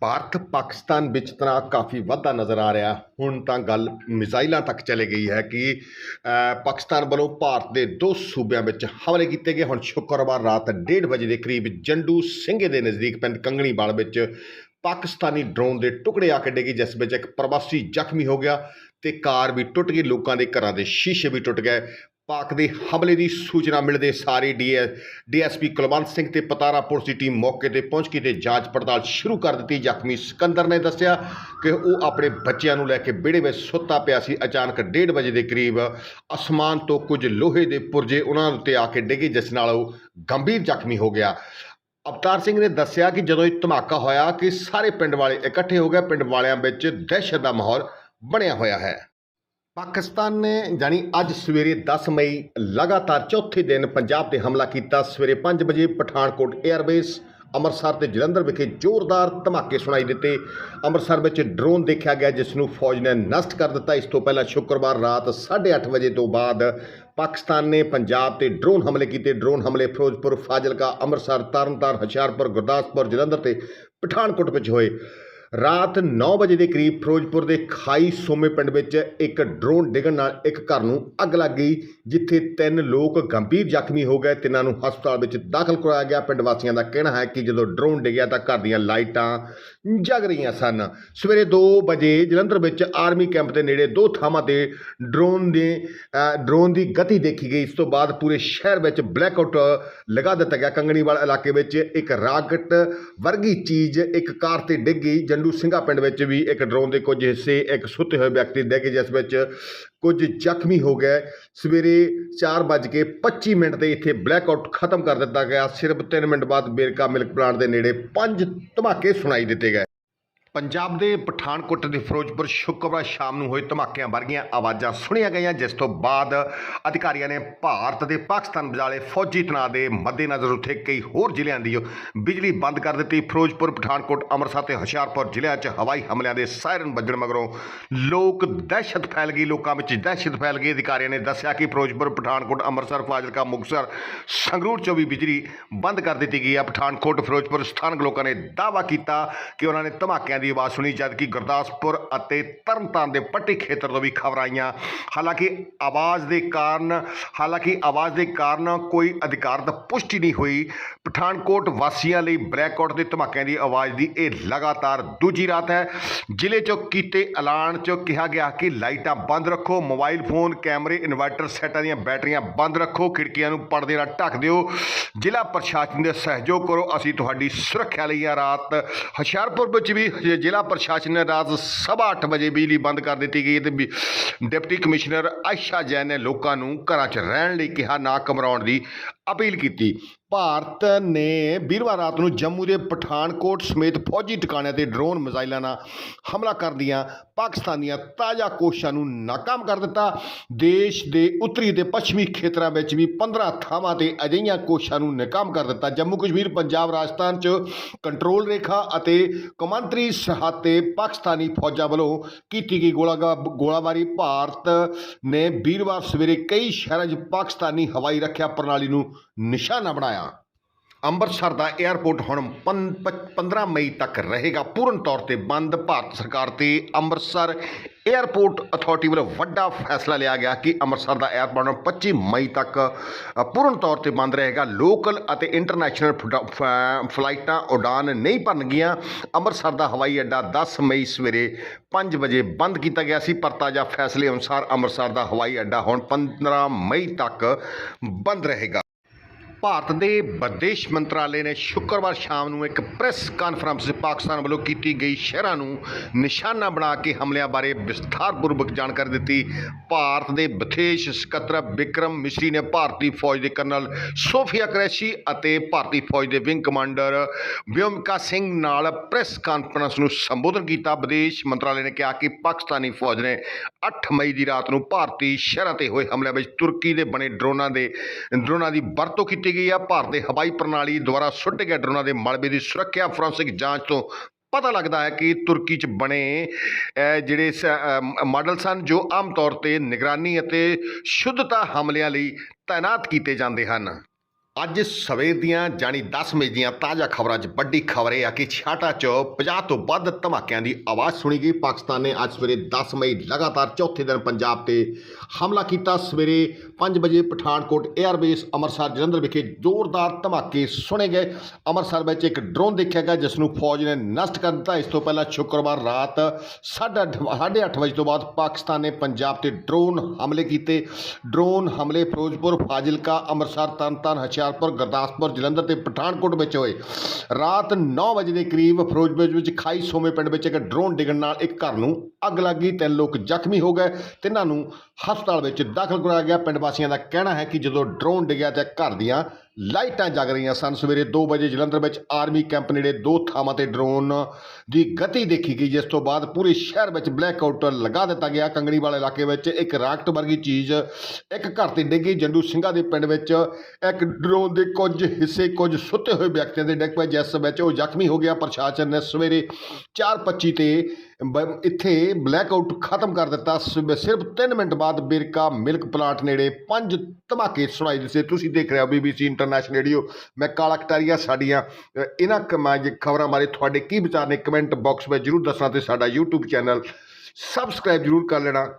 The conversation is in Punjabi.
ਭਾਰਤ ਪਾਕਿਸਤਾਨ ਵਿੱਚ ਤਣਾਅ ਕਾਫੀ ਵੱਧਦਾ ਨਜ਼ਰ ਆ ਰਿਹਾ। ਹੁਣ ਤਾਂ ਗੱਲ ਮਿਜ਼ਾਈਲਾਂ ਤੱਕ ਚਲੇ ਗਈ ਹੈ ਕਿ ਪਾਕਿਸਤਾਨ ਵੱਲੋਂ ਭਾਰਤ ਦੇ ਦੋ ਸੂਬਿਆਂ ਵਿੱਚ ਹਮਲੇ ਕੀਤੇ ਗਏ। ਹੁਣ ਸ਼ੁੱਕਰਵਾਰ ਰਾਤ 1:30 ਵਜੇ ਦੇ ਕਰੀਬ ਜੰਡੂ ਸਿੰਘੇ ਦੇ ਨਜ਼ਦੀਕ ਪਿੰਡ ਕੰਗਣੀਵਾਲ ਵਿੱਚ ਪਾਕਿਸਤਾਨੀ ਡਰੋਨ ਦੇ ਟੁਕੜੇ ਆ ਕੇ ਡਿੱਗੇ, ਜਿਸ ਵਿੱਚ ਇੱਕ ਪ੍ਰਵਾਸੀ ਜ਼ਖਮੀ ਹੋ ਗਿਆ ਤੇ ਕਾਰ ਵੀ ਟੁੱਟ ਗਈ, ਲੋਕਾਂ ਦੇ ਘਰਾਂ ਦੇ ਸ਼ੀਸ਼ੇ ਵੀ ਟੁੱਟ ਗਏ। ਪਾਕ ਦੇ ਹਮਲੇ ਦੀ ਸੂਚਨਾ ਮਿਲਦੇ ਸਾਰੇ ਡੀਐਸਪੀ ਕੁਲਵੰਤ ਸਿੰਘ ਤੇ ਪਤਾਰਾ ਪੁਲਿਸ ਦੀ ਟੀਮ ਮੌਕੇ ਤੇ ਪਹੁੰਚ ਕੇ ਤੇ ਜਾਂਚ ਪੜਤਾਲ ਸ਼ੁਰੂ ਕਰ ਦਿੱਤੀ। ਜ਼ਖਮੀ ਸਿਕੰਦਰ ਨੇ ਦੱਸਿਆ ਕਿ ਉਹ ਆਪਣੇ ਬੱਚਿਆਂ ਨੂੰ ਲੈ ਕੇ ਵਿਹੜੇ ਵਿੱਚ ਸੁੱਤਾ ਪਿਆ ਸੀ। ਅਚਾਨਕ 1:30 ਵਜੇ ਦੇ ਕਰੀਬ ਅਸਮਾਨ ਤੋਂ ਕੁਝ ਲੋਹੇ ਦੇ ਪੁਰਜੇ ਉਹਨਾਂ ਉੱਤੇ ਆ ਕੇ ਡਿੱਗੇ, ਜਿਸ ਨਾਲ ਉਹ ਗੰਭੀਰ ਜ਼ਖਮੀ ਹੋ ਗਿਆ। ਅਵਤਾਰ ਸਿੰਘ ਨੇ ਦੱਸਿਆ ਕਿ ਜਦੋਂ ਇਹ ਧਮਾਕਾ ਹੋਇਆ ਕਿ ਸਾਰੇ ਪਿੰਡ ਵਾਲੇ ਇਕੱਠੇ ਹੋ ਗਏ, ਪਿੰਡ ਵਾਲਿਆਂ ਵਿੱਚ ਦਹਿਸ਼ਤ ਦਾ ਮਾਹੌਲ ਬਣਿਆ ਹੋਇਆ ਹੈ। ਪਾਕਿਸਤਾਨ ਨੇ ਜਾਨੀ ਅੱਜ ਸਵੇਰੇ 10 ਮਈ ਲਗਾਤਾਰ ਚੌਥੇ ਦਿਨ ਪੰਜਾਬ ਤੇ ਹਮਲਾ ਕੀਤਾ। ਸਵੇਰੇ 5 ਵਜੇ ਪਠਾਨਕੋਟ 에ਅਰਬੇਸ ਅੰਮ੍ਰਿਤਸਰ ਤੇ ਜਲੰਧਰ ਵਿਖੇ ਜ਼ੋਰਦਾਰ ਧਮਾਕੇ ਸੁਣਾਈ ਦਿੱਤੇ। ਅੰਮ੍ਰਿਤਸਰ ਵਿੱਚ ਡਰੋਨ ਦੇਖਿਆ ਗਿਆ, ਜਿਸ ਨੂੰ ਫੌਜ ਨੇ ਨਸ਼ਟ ਕਰ ਦਿੱਤਾ। ਇਸ ਤੋਂ ਪਹਿਲਾਂ ਸ਼ੁੱਕਰਵਾਰ ਰਾਤ 8:30 ਵਜੇ ਤੋਂ ਬਾਅਦ ਪਾਕਿਸਤਾਨ ਨੇ ਪੰਜਾਬ ਤੇ ਡਰੋਨ ਹਮਲੇ ਕੀਤੇ। ਡਰੋਨ ਹਮਲੇ ਫਿਰੋਜ਼ਪੁਰ, ਫਾਜ਼ਿਲਕਾ, ਅੰਮ੍ਰਿਤਸਰ, ਤਰਨਤਾਰਨ, ਹੁਸ਼ਿਆਰਪੁਰ, ਗੁਰਦਾਸਪੁਰ, ਜਲੰਧਰ ਤੇ ਪਠਾਨਕੋਟ ਵਿੱਚ ਹੋਏ। ਰਾਤ 9 ਵਜੇ ਦੇ ਕਰੀਬ ਫਿਰੋਜ਼ਪੁਰ ਦੇ ਖਾਈ ਸੋਮੇ ਪਿੰਡ ਵਿੱਚ ਇੱਕ ਡਰੋਨ ਡਿੱਗਣ ਨਾਲ ਇੱਕ ਘਰ ਨੂੰ ਅੱਗ ਲੱਗ ਗਈ, ਜਿੱਥੇ ਤਿੰਨ ਲੋਕ ਗੰਭੀਰ ਜ਼ਖਮੀ ਹੋ ਗਏ ਤਿੰਨਾਂ ਨੂੰ ਹਸਪਤਾਲ ਵਿੱਚ ਦਾਖਲ ਕਰਾਇਆ ਗਿਆ। ਪਿੰਡ ਵਾਸੀਆਂ ਦਾ ਕਹਿਣਾ ਹੈ ਕਿ ਜਦੋਂ ਡਰੋਨ ਡਿੱਗਿਆ ਤਾਂ ਘਰ ਦੀਆਂ ਲਾਈਟਾਂ ਜਗ ਰਹੀਆਂ ਸਨ। ਸਵੇਰੇ 2 ਵਜੇ ਜਲੰਧਰ ਵਿੱਚ ਆਰਮੀ ਕੈਂਪ ਦੇ ਨੇੜੇ ਦੋ ਥਾਵਾਂ ਤੇ ਡਰੋਨ ਦੇ ਡਰੋਨ ਦੀ ਗਤੀ ਦੇਖੀ ਗਈ। ਇਸ ਤੋਂ ਬਾਅਦ ਪੂਰੇ ਸ਼ਹਿਰ ਵਿੱਚ ਬਲੈਕਆਊਟ ਲਗਾ ਦਿੱਤਾ ਗਿਆ। ਕੰਗਣੀਵਾਲ ਇਲਾਕੇ ਵਿੱਚ ਇੱਕ ਰਾਕਟ ਵਰਗੀ ਚੀਜ਼ ਇੱਕ ਕਾਰ ਤੇ ਡਿੱਗ ਗਈ ਜੰਡੂ ਸਿੰਘਾ ਪਿੰਡ ਵਿੱਚ ਵੀ ਇੱਕ ਡਰੋਨ ਦੇ ਕੁਝ ਹਿੱਸੇ, ਇੱਕ ਸੁੱਤੇ ਹੋਏ ਵਿਅਕਤੀ ਡਿੱਗ ਜਿਸ ਵਿੱਚ ਕੁਝ ਜ਼ਖਮੀ ਹੋ ਗਏ। ਸਵੇਰੇ 4:25 ਮਿੰਟ ਤੇ ਇੱਥੇ ਬਲੈਕ ਆਊਟ ਖਤਮ ਕਰ ਦਿੱਤਾ ਗਿਆ। ਸਿਰਫ 3 ਮਿੰਟ ਬਾਅਦ ਬੇਰਕਾ ਮਿਲਕ ਪਲਾਂਟ ਦੇ ਨੇੜੇ ਪੰਜ ਧਮਾਕੇ ਸੁਣਾਈ ਦਿੱਤੇ ਗਏ। ਪੰਜਾਬ ਦੇ ਪਠਾਨਕੋਟ ਦੇ ਫਿਰੋਜ਼ਪੁਰ ਸ਼ੁੱਕਰਵਾਰ ਸ਼ਾਮ ਨੂੰ ਹੋਏ ਧਮਾਕਿਆਂ ਵਰਗੀਆਂ ਆਵਾਜ਼ਾਂ ਸੁਣੀਆਂ ਗਈਆਂ, ਜਿਸ ਤੋਂ ਬਾਅਦ ਅਧਿਕਾਰੀਆਂ ਨੇ ਭਾਰਤ ਤੇ ਪਾਕਿਸਤਾਨ ਵਿਚਾਲੇ ਫੌਜੀ ਤਣਾਅ ਦੇ ਮੱਦੇਨਜ਼ਰ ਉੱਥੇ ਕਈ ਹੋਰ ਜ਼ਿਲ੍ਹਿਆਂ ਦੀ ਬਿਜਲੀ ਬੰਦ ਕਰ ਦਿੱਤੀ। ਫਿਰੋਜ਼ਪੁਰ, ਪਠਾਨਕੋਟ, ਅੰਮ੍ਰਿਤਸਰ ਤੇ ਹੁਸ਼ਿਆਰਪੁਰ ਜ਼ਿਲ੍ਹਿਆਂ 'ਚ ਹਵਾਈ ਹਮਲਿਆਂ ਦੇ ਸਾਇਰਨ ਵੱਜਣ ਮਗਰੋਂ ਲੋਕ ਦਹਿਸ਼ਤ ਫੈਲ ਗਈ। ਲੋਕਾਂ ਵਿੱਚ ਦਹਿਸ਼ਤ ਫੈਲ ਗਈ। ਅਧਿਕਾਰੀਆਂ ਨੇ ਦੱਸਿਆ ਕਿ ਫਿਰੋਜ਼ਪੁਰ, ਪਠਾਨਕੋਟ, ਅੰਮ੍ਰਿਤਸਰ, ਫਾਜ਼ਿਲਕਾ, ਮੁਕਤਸਰ ਸੰਗਰੂਰ 'ਚੋਂ ਵੀ ਬਿਜਲੀ ਬੰਦ ਕਰ ਦਿੱਤੀ ਗਈ ਹੈ। ਪਠਾਨਕੋਟ, ਫਿਰੋਜ਼ਪੁਰ ਸਥਾਨਕ ਲੋਕਾਂ ਨੇ ਦਾਅਵਾ ਕੀਤਾ ਕਿ ਉਹਨਾਂ ਨੇ ਧਮਾਕਿਆਂ ਦੀ ਆਵਾਜ਼ ਸੁਣੀ ਜਦਕਿ ਗੁਰਦਾਸਪੁਰ ਅਤੇ ਤਰਨਤਾਰਨ ਦੇ ਪੱਟੀ ਖੇਤਰ ਤੋਂ ਵੀ ਖਬਰਾਂ ਆਈਆਂ। ਹਾਲਾਂਕਿ ਆਵਾਜ਼ ਦੇ ਕਾਰਨ, ਹਾਲਾਂਕਿ ਆਵਾਜ਼ ਦੇ ਕਾਰਨ ਕੋਈ ਅਧਿਕਾਰਤ ਪੁਸ਼ਟੀ ਨਹੀਂ ਹੋਈ। ਪਠਾਨਕੋਟ ਵਾਸੀਆਂ ਲਈ ਬਲੈਕਆਊਟ ਦੇ ਧਮਾਕਿਆਂ ਦੀ ਆਵਾਜ਼ ਦੀ ਇਹ ਲਗਾਤਾਰ ਦੂਜੀ ਰਾਤ ਹੈ। ਜ਼ਿਲ੍ਹੇ 'ਚੋਂ ਕੀਤੇ ਐਲਾਨ ਚੋਂ ਕਿਹਾ ਗਿਆ ਕਿ ਲਾਈਟਾਂ ਬੰਦ ਰੱਖੋ, ਮੋਬਾਈਲ ਫੋਨ, ਕੈਮਰੇ, ਇਨਵਰਟਰ ਸੈੱਟਾਂ ਦੀਆਂ ਬੈਟਰੀਆਂ ਬੰਦ ਰੱਖੋ, ਖਿੜਕੀਆਂ ਨੂੰ ਪਰਦੇ ਨਾਲ ਢੱਕ ਦਿਓ। ਜ਼ਿਲ੍ਹਾ ਪ੍ਰਸ਼ਾਸਨ ਦੇ ਸਹਿਯੋਗ ਕਰੋ, ਅਸੀਂ ਤੁਹਾਡੀ ਸੁਰੱਖਿਆ ਲਈ ਆ ਰਾਤ। ਹੁਸ਼ਿਆਰਪੁਰ ਵਿੱਚ ਵੀ ਜ਼ਿਲ੍ਹਾ ਪ੍ਰਸ਼ਾਸਨ ਨੇ ਰਾਤ ਸਵਾ ਅੱਠ ਵਜੇ ਬਿਜਲੀ ਬੰਦ ਕਰ ਦਿੱਤੀ ਗਈ ਤੇ ਵੀ ਡਿਪਟੀ ਕਮਿਸ਼ਨਰ ਆਇਸ਼ਾ ਜੈਨ ਨੇ ਲੋਕਾਂ ਨੂੰ ਘਰਾਂ 'ਚ ਰਹਿਣ ਲਈ ਕਿਹਾ, ਨਾ ਘਬਰਾਉਣ ਦੀ ਅਪੀਲ ਕੀਤੀ। ਭਾਰਤ ਨੇ ਵੀਰਵਾਰ ਰਾਤ ਨੂੰ ਜੰਮੂ ਦੇ ਪਠਾਨਕੋਟ ਸਮੇਤ ਫੌਜੀ ਟਿਕਾਣਿਆਂ ਤੇ ਡਰੋਨ ਮਿਜ਼ਾਈਲਾਂ ਨਾਲ ਹਮਲਾ ਕਰਦੀਆਂ ਪਾਕਿਸਤਾਨੀਆਂ ਤਾਜ਼ਾ ਕੋਸ਼ਿਸ਼ਾਂ ਨੂੰ ਨਾਕਾਮ ਕਰ ਦਿੱਤਾ। ਦੇਸ਼ ਦੇ ਉੱਤਰੀ ਤੇ ਪੱਛਮੀ ਖੇਤਰਾਂ ਵਿੱਚ ਵੀ 15 ਥਾਵਾਂ ਤੇ ਅਜਿਹੀਆਂ ਕੋਸ਼ਿਸ਼ਾਂ ਨੂੰ ਨਾਕਾਮ ਕਰ ਦਿੱਤਾ। ਜੰਮੂ ਕਸ਼ਮੀਰ, ਪੰਜਾਬ, ਰਾਜਸਥਾਨ 'ਚ ਕੰਟਰੋਲ ਰੇਖਾ ਅਤੇ ਕੌਮਾਂਤਰੀ ਸਰਹੱਦ ਤੇ ਪਾਕਿਸਤਾਨੀ ਫੌਜਾਂ ਵੱਲੋਂ ਕੀਤੀ ਗਈ ਗੋਲਾਗਾ, ਗੋਲਾਬਾਰੀ। ਭਾਰਤ ਨੇ ਵੀਰਵਾਰ ਸਵੇਰੇ ਕਈ ਸ਼ਹਿਰਾਂ 'ਚ ਪਾਕਿਸਤਾਨੀ ਹਵਾਈ ਰੱਖਿਆ ਪ੍ਰਣਾਲੀ ਨੂੰ ਨਿਸ਼ਾ ਨਾ ਬਣਾਇਆ। ਅੰਮ੍ਰਿਤਸਰ ਦਾ 에ਅਰਪੋਰਟ ਹੁਣ 15 ਮਈ ਤੱਕ ਰਹੇਗਾ। ਪੂਰਨ ਤੌਰ ਤੇ ਬੰਦ। ਭਾਰਤ ਸਰਕਾਰ ਤੇ ਅੰਮ੍ਰਿਤਸਰ 에ਅਰਪੋਰਟ ਅਥਾਰਟੀ ਵੱਲੋਂ ਵੱਡਾ ਫੈਸਲਾ ਲਿਆ ਗਿਆ ਕਿ ਅੰਮ੍ਰਿਤਸਰ ਦਾ 에ਅਰਪੋਰਟ ਹੁਣ 25 ਮਈ ਤੱਕ ਪੂਰਨ ਤੌਰ ਤੇ ਬੰਦ ਰਹੇਗਾ। ਲੋਕਲ ਅਤੇ ਇੰਟਰਨੈਸ਼ਨਲ ਫਲਾਈਟਾਂ ਉਡਾਨ ਨਹੀਂ ਭਰਨਗੀਆਂ। ਅੰਮ੍ਰਿਤਸਰ ਦਾ ਹਵਾਈ ਅੱਡਾ 10 ਮਈ ਸਵੇਰੇ 5 ਵਜੇ ਬੰਦ ਕੀਤਾ ਗਿਆ ਸੀ। ਪਰ ਤਾਜ਼ਾ ਫੈਸਲੇ ਅਨੁਸਾਰ ਅੰਮ੍ਰਿਤਸਰ ਦਾ ਹਵਾਈ ਅੱਡਾ ਹੁਣ 15 ਮਈ ਤੱਕ ਬੰਦ ਰਹੇਗਾ। ਭਾਰਤ ਦੇ ਵਿਦੇਸ਼ ਮੰਤਰਾਲੇ ਨੇ ਸ਼ੁੱਕਰਵਾਰ ਸ਼ਾਮ ਨੂੰ ਇੱਕ ਪ੍ਰੈਸ ਕਾਨਫਰੰਸ 'ਚ ਪਾਕਿਸਤਾਨ ਵੱਲੋਂ ਕੀਤੀ ਗਈ ਸ਼ਹਿਰਾਂ ਨੂੰ ਨਿਸ਼ਾਨਾ ਬਣਾ ਕੇ ਹਮਲਿਆਂ ਬਾਰੇ ਵਿਸਥਾਰਪੂਰਵਕ ਜਾਣਕਾਰੀ ਦਿੱਤੀ। ਭਾਰਤ ਦੇ ਵਿਦੇਸ਼ ਸਕੱਤਰ ਵਿਕਰਮ ਮਿਸਰੀ ਨੇ ਭਾਰਤੀ ਫੌਜ ਦੇ ਕਰਨਲ ਸੋਫੀਆ ਕਰੈਸ਼ੀ ਅਤੇ ਭਾਰਤੀ ਫੌਜ ਦੇ ਵਿੰਗ ਕਮਾਂਡਰ ਵਿਓਮਿਕਾ ਸਿੰਘ ਨਾਲ ਪ੍ਰੈਸ ਕਾਨਫਰੰਸ ਨੂੰ ਸੰਬੋਧਨ ਕੀਤਾ। ਵਿਦੇਸ਼ ਮੰਤਰਾਲੇ ਨੇ ਕਿਹਾ ਕਿ ਪਾਕਿਸਤਾਨੀ ਫੌਜ ਨੇ 8 ਮਈ ਦੀ ਰਾਤ ਨੂੰ ਭਾਰਤੀ ਸ਼ਹਿਰਾਂ ਤੇ ਹੋਏ ਹਮਲਿਆਂ ਵਿੱਚ ਤੁਰਕੀ ਦੇ ਬਣੇ ਡਰੋਨਾਂ ਦੇ ਡਰੋਨਾਂ ਦੀ ਵਰਤੋਂ ਕੀਤੀ। ਕੀਤੀ ਗਈ ਆ। ਭਾਰਤ ਦੇ ਹਵਾਈ ਪ੍ਰਣਾਲੀ ਦੁਆਰਾ ਸੁੱਟੇ ਗਏ ਡਰੋਨਾਂ ਦੇ ਮਲਬੇ ਦੀ ਸੁਰੱਖਿਆ ਫੋਰੈਂਸਿਕ ਜਾਂਚ ਤੋਂ ਪਤਾ ਲੱਗਦਾ ਹੈ ਕਿ ਤੁਰਕੀ 'ਚ ਬਣੇ ਜਿਹੜੇ ਮਾਡਲ ਸਨ, ਜੋ ਆਮ ਤੌਰ ਤੇ ਨਿਗਰਾਨੀ ਅਤੇ ਸ਼ੁੱਧਤਾ ਹਮਲਿਆਂ ਲਈ ਤਾਇਨਾਤ ਕੀਤੇ ਜਾਂਦੇ ਹਨ। ਅੱਜ ਸਵੇਰ ਦੀਆਂ ਜਾਣੀ 10 ਵਜੇ ਦੀਆਂ ਤਾਜ਼ਾ ਖਬਰਾਂ 'ਚ ਵੱਡੀ ਖਬਰ ਇਹ ਆ ਕਿ ਛਾਟਾ 'ਚ 50 ਤੋਂ ਵੱਧ ਧਮਾਕਿਆਂ ਦੀ ਆਵਾਜ਼ ਸੁਣੀ ਗਈ। ਪਾਕਿਸਤਾਨ ਨੇ ਅੱਜ ਸਵੇਰੇ 10 ਮਈ ਲਗਾਤਾਰ ਚੌਥੇ ਦਿਨ ਪੰਜਾਬ ਤੇ ਹਮਲਾ ਕੀਤਾ। ਸਵੇਰੇ 5 ਵਜੇ ਪਠਾਨਕੋਟ 에ਅਰਬੇਸ ਅੰਮ੍ਰਿਤਸਰ ਜਲੰਧਰ ਵਿਖੇ ਜ਼ੋਰਦਾਰ ਧਮਾਕੇ ਸੁਣੇ ਗਏ। ਅੰਮ੍ਰਿਤਸਰ ਵਿੱਚ ਇੱਕ ਡਰੋਨ ਦੇਖਿਆ ਗਿਆ, ਜਿਸ ਨੂੰ ਫੌਜ ਨੇ ਨਸ਼ਟ ਕਰ ਦਿੱਤਾ। ਇਸ ਤੋਂ ਪਹਿਲਾਂ ਸ਼ੁੱਕਰਵਾਰ ਰਾਤ ਸਾਢੇ ਅੱਠ ਸਾਢੇ ਅੱਠ ਵਜੇ ਤੋਂ ਬਾਅਦ ਪਾਕਿਸਤਾਨ ਨੇ ਪੰਜਾਬ ਤੇ ਡਰੋਨ ਹਮਲੇ ਕੀਤੇ। ਡਰੋਨ ਹਮਲੇ ਫਿਰੋਜ਼ਪੁਰ, ਫਾਜ਼ਿਲਕਾ, ਅੰਮ੍ਰਿਤਸਰ, ਤਰਨਤਾਰਨ ਹੁਸ਼ਿਆਰਪੁਰ, ਗੁਰਦਾਸਪੁਰ, ਜਲੰਧਰ ਤੇ ਪਠਾਨਕੋਟ ਵਿੱਚ ਹੋਏ। ਰਾਤ 9 ਵਜੇ ਦੇ ਕਰੀਬ ਫਿਰੋਜ਼ਪੁਰ ਵਿੱਚ ਖਾਈ ਸੋਮੇ ਪਿੰਡ ਵਿੱਚ ਇੱਕ ਡਰੋਨ ਡਿੱਗਣ ਨਾਲ ਇੱਕ ਘਰ ਨੂੰ ਅੱਗ ਲੱਗ ਗਈ। ਤਿੰਨ ਲੋਕ ਜ਼ਖਮੀ ਹੋ ਗਏ। ਤਿੰਨਾਂ ਨੂੰ ਹਸਪਤਾਲ ਵਿੱਚ ਦਾਖਲ ਕਰਾਇਆ ਗਿਆ। ਪਿੰਡ ਵਾਸੀਆਂ ਦਾ ਕਹਿਣਾ ਹੈ ਕਿ ਜਦੋਂ ਡਰੋਨ ਡਿੱਗਿਆ ਤੇ ਘਰ ਦੀਆਂ ਲਾਈਟਾਂ ਜਗ ਰਹੀਆਂ ਸਨ। ਸਵੇਰੇ 2 ਵਜੇ ਜਲੰਧਰ ਵਿੱਚ ਆਰਮੀ ਕੈਂਪ ਨੇੜੇ ਦੋ ਥਾਵਾਂ ਤੇ ਡਰੋਨ ਦੀ ਗਤੀ ਦੇਖੀ ਗਈ, ਜਿਸ ਤੋਂ ਬਾਅਦ ਪੂਰੇ ਸ਼ਹਿਰ ਵਿੱਚ ਬਲੈਕ ਆਊਟ ਲਗਾ ਦਿੱਤਾ ਗਿਆ। ਕੰਗਣੀਵਾਲ ਇਲਾਕੇ ਵਿੱਚ ਇੱਕ ਰਾਕਟ ਵਰਗੀ ਚੀਜ਼ ਇੱਕ ਘਰ ਤੇ ਡਿੱਗੀ ਜੰਡੂ ਸਿੰਘਾਂ ਦੇ ਪਿੰਡ ਵਿੱਚ ਇੱਕ ਡਰੋਨ ਦੇ ਕੁਝ ਹਿੱਸੇ, ਕੁਝ ਸੁੱਤੇ ਹੋਏ ਵਿਅਕਤੀਆਂ ਦੇ ਡਿੱਗ ਪਏ, ਜਿਸ ਵਿੱਚ ਉਹ ਜ਼ਖਮੀ ਹੋ ਗਿਆ। ਪ੍ਰਸ਼ਾਸਨ ਨੇ ਸਵੇਰੇ 4:25 ਤੇ ਬ- ਇੱਥੇ ਬਲੈਕ ਆਊਟ ਖਤਮ ਕਰ ਦਿੱਤਾ। ਸਿਰਫ 3 ਮਿੰਟ ਬਾਅਦ ਬਿਰਕਾ ਮਿਲਕ ਪਲਾਂਟ ਨੇੜੇ ਪੰਜ ਧਮਾਕੇ ਸੁਣਾਈ ਦਿੱਤੇ ਤੁਸੀਂ ਦੇਖ ਰਹੇ ਹੋ ਬੀਬੀਸੀ ਇੰਟਰਨੈਸ਼ਨਲ ਰੇਡੀਓ ਮੈਂ ਕਾਲਾ ਕਟਾਰੀਆ ਸਾਡੀਆਂ ਅ, ਇਹਨਾਂ ਖਬਰਾਂ ਬਾਰੇ ਤੁਹਾਡੇ ਕੀ ਵਿਚਾਰ ਨੇ ਕਮੈਂਟ ਬਾਕਸ ਵਿੱਚ ਜਰੂਰ ਦੱਸਣਾ ਤੇ ਸਾਡਾ YouTube ਚੈਨਲ ਸਬਸਕ੍ਰਾਈਬ ਜਰੂਰ ਕਰ ਲੈਣਾ।